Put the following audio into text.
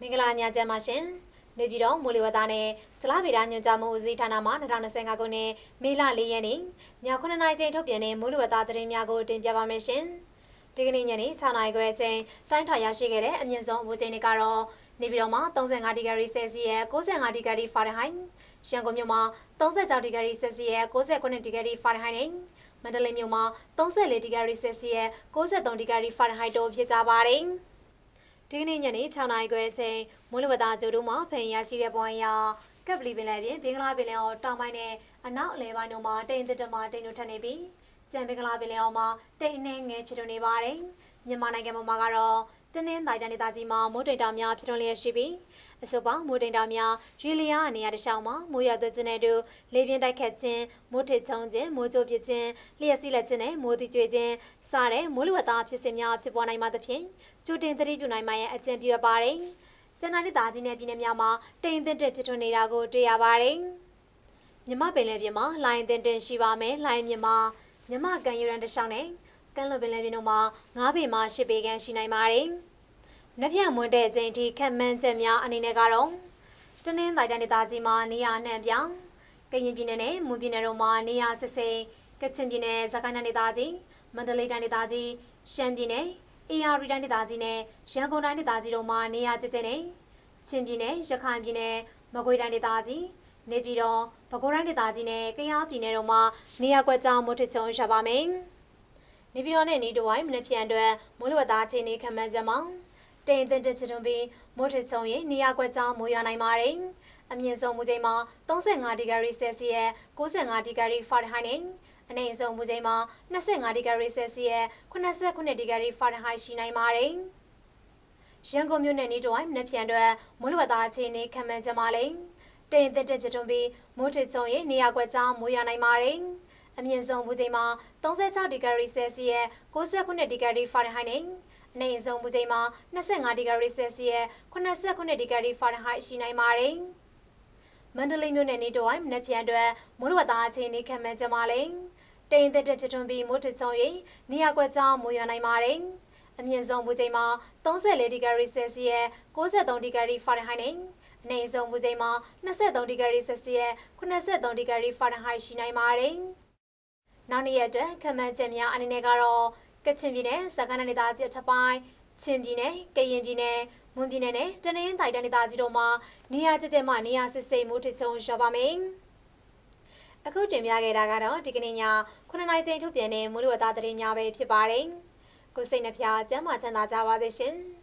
မင်္ဂလာညချမ်းပါရှင်နေပြည်တော်မိုးလေဝသနဲ့ဇလားဗေဒညွှန်ကြားမှုဦးစီးဌာနမှ2025ခုနှစ်မေလ4ရက်နေ့ည9:00နာရီချိန်ထုတ်ပြန်တဲ့မိုးလေဝသသတင်းများကိုတင်ပြပါမယ်ရှင်ဒီကနေ့ညနေ6:00နာရီခွဲအချိန်တိုင်းထွာရရှိခဲ့တဲ့အမြင့်ဆုံးမိုးချိန်တွေကတော့နေပြည်တော်မှာ35ဒီဂရီဆယ်စီယပ်65ဒီဂရီဖာရင်ဟိုက်ရန်ကုန်မြို့မှာ36ဒီဂရီဆယ်စီယပ်69ဒီဂရီဖာရင်ဟိုက်နဲ့မန္တလေးမြို့မှာ34ဒီဂရီဆယ်စီယပ်63ဒီဂရီဖာရင်ဟိုက်တို့ဖြစ်ကြပါတယ် ဒီကနေ့ညနေ6နာရီခွဲအချိန်မိုးလေဝသကြိုးတို့မှာဖင်ရရှိတဲ့ပွိုင်းရာကပ်ပလီပင်လယ်ပြင်ဘင်္ဂလားပင်လယ်အော်တောင်ပိုင်းနဲ့အနောက်အလယ်ပိုင်းတို့မှာတိမ်တစ်တမတိမ်တို့ထပ်နေပြီးကြံဘင်္ဂလားပင်လယ်အော်မှာတိမ်အနှဲငယ်ဖြစ်ထွန်းနေပါတယ်မြန်မာနိုင်ငံမှာကတော့ တနင်္သာရီတိုင်းဒေသကြီးမှာမိုးတိမ်တောင်များဖြစ်ထွန်းလျက်ရှိပြီးအဆိုပါမိုးတိမ်တောင်များရွေလျားနေရာတစ်လျှောက်မှာမိုးရွာသွန်းခြင်းနဲ့တူလေပြင်းတိုက်ခတ်ခြင်းမိုးထစ်ချုံခြင်းမိုးကြိုးပစ်ခြင်းလျှက်စီးလက်ခြင်းနဲ့မိုးတိကျွေခြင်းစတဲ့မိုးလေဝသဖြစ်စဉ်များဖြစ်ပေါ်နိုင်မှသဖြင့်ကြိုတင်သတိပြုနိုင်မှရဲ့အကျင့်ပြုရပါတယ်ကျန်တဲ့ဒေသကြီးနဲ့ပြည်နယ်များမှာတိမ်သင့်တဲ့ဖြစ်ထွန်းနေတာကိုတွေ့ရပါတယ်မြမပင်လယ်ပြင်မှာလိုင်းတင်တင်ရှိပါမယ်လိုင်းမြမှာမြမကန်ယူရန်တစ်လျှောက်နဲ့ ကမ်းလွန်ပင်လယ်ပြင်တို့မှာ9ပေမှ10ပေခန့်ရှိနိုင်ပါတယ်။နက်ဖြန်မွန်းတဲ့အချိန်ထိခက်မှန်းချက်များအနေနဲ့ကတော့တနင်္သာရီတိုင်းဒေသကြီးမှာနေရာနှံ့ပြောင်းကရင်ပြည်နယ်နဲ့မွန်ပြည်နယ်တို့မှာနေရာစစ်စိမ်ကချင်ပြည်နယ်၊စကိုင်းတိုင်းဒေသကြီးမန္တလေးတိုင်းဒေသကြီးရှမ်းပြည်နယ်အေရရီတိုင်းဒေသကြီးနဲ့ရန်ကုန်တိုင်းဒေသကြီးတို့မှာနေရာကျကျနဲ့ချင်းပြည်နယ်ရခိုင်ပြည်နယ်မကွေးတိုင်းဒေသကြီးနေပြည်တော်ပဲခူးတိုင်းဒေသကြီးနဲ့ကယားပြည်နယ်တို့မှာနေရာကွက်ကြားမိုးထစ်ချုံရပါမယ်။ နေပြည်တော်နဲ့နေတဝိုင်းမနက်ဖြန်အတွက်မိုးလေဝသအခြေအနေခန့်မှန်းချက်မှာတိမ်အထင်ဖြစ်ထွန်းပြီးမိုးထစ်ချုံရင်နေရာကွက်ကြားမိုးရွာနိုင်ပါတယ်။အမြင့်ဆုံးမူချိန်မှာ35ဒီဂရီဆယ်စီယပ်65ဒီဂရီဖာရင်ဟိုက်နဲ့အနိမ့်ဆုံးမူချိန်မှာ25ဒီဂရီဆယ်စီယပ်89ဒီဂရီဖာရင်ဟိုက်ရှိနိုင်ပါတယ်။ရန်ကုန်မြို့နယ်နေတဝိုင်းမနက်ဖြန်အတွက်မိုးလေဝသအခြေအနေခန့်မှန်းချက်မှာလည်းတိမ်အထင်ဖြစ်ထွန်းပြီးမိုးထစ်ချုံရင်နေရာကွက်ကြားမိုးရွာနိုင်ပါတယ်။ အမြင့်ဆုံးမူချိန်မှာ36ဒီဂရီဆယ်စီယပ်69ဒီဂရီဖာရင်ဟိုက်နဲ့အနိမ့်ဆုံးမူချိန်မှာ25ဒီဂရီဆယ်စီယပ်89ဒီဂရီဖာရင်ဟိုက်ရှိနိုင်ပါတယ်။မန္တလေးမြို့နယ်နေတဝိုင်းမနက်ဖြန်အတွက်မိုးလေဝသအခြေအနေခန့်မှန်းချက်မှာလည်းတိမ်သက်တက်ဖြစ်ထွန်းပြီးမိုးထစ်ချုံရင်နေရာကွက်ကြားမိုးရွာနိုင်ပါတယ်။အမြင့်ဆုံးမူချိန်မှာ34ဒီဂရီဆယ်စီယပ်63ဒီဂရီဖာရင်ဟိုက်နဲ့အနိမ့်ဆုံးမူချိန်မှာ23ဒီဂရီဆယ်စီယပ်83ဒီဂရီဖာရင်ဟိုက်ရှိနိုင်ပါတယ်။ နောက်နေ့ရက်အတွက်ခန့်မှန်းချက်များအနေနဲ့ကတော့ကချင်ပြည်နယ်စကိုင်းတိုင်းဒေသကြီးအထက်ပိုင်းချင်းပြည်နယ်ကရင်ပြည်နယ်မွန်ပြည်နယ်နဲ့တနင်္သာရီတိုင်းဒေသကြီးတို့မှာနေရာကျကျမှနေရာစစ်စိမ်မှုထချုံရပါမယ်။အခုတင်ပြခဲ့တာကတော့ဒီကနေ့ည9:00နာရီချိန်ထုတ်ပြန်တဲ့မူလဝတ္တသတင်းများပဲဖြစ်ပါတယ်။ကိုစိတ်နှပြကျမ်းမာချမ်းသာကြပါစေရှင်။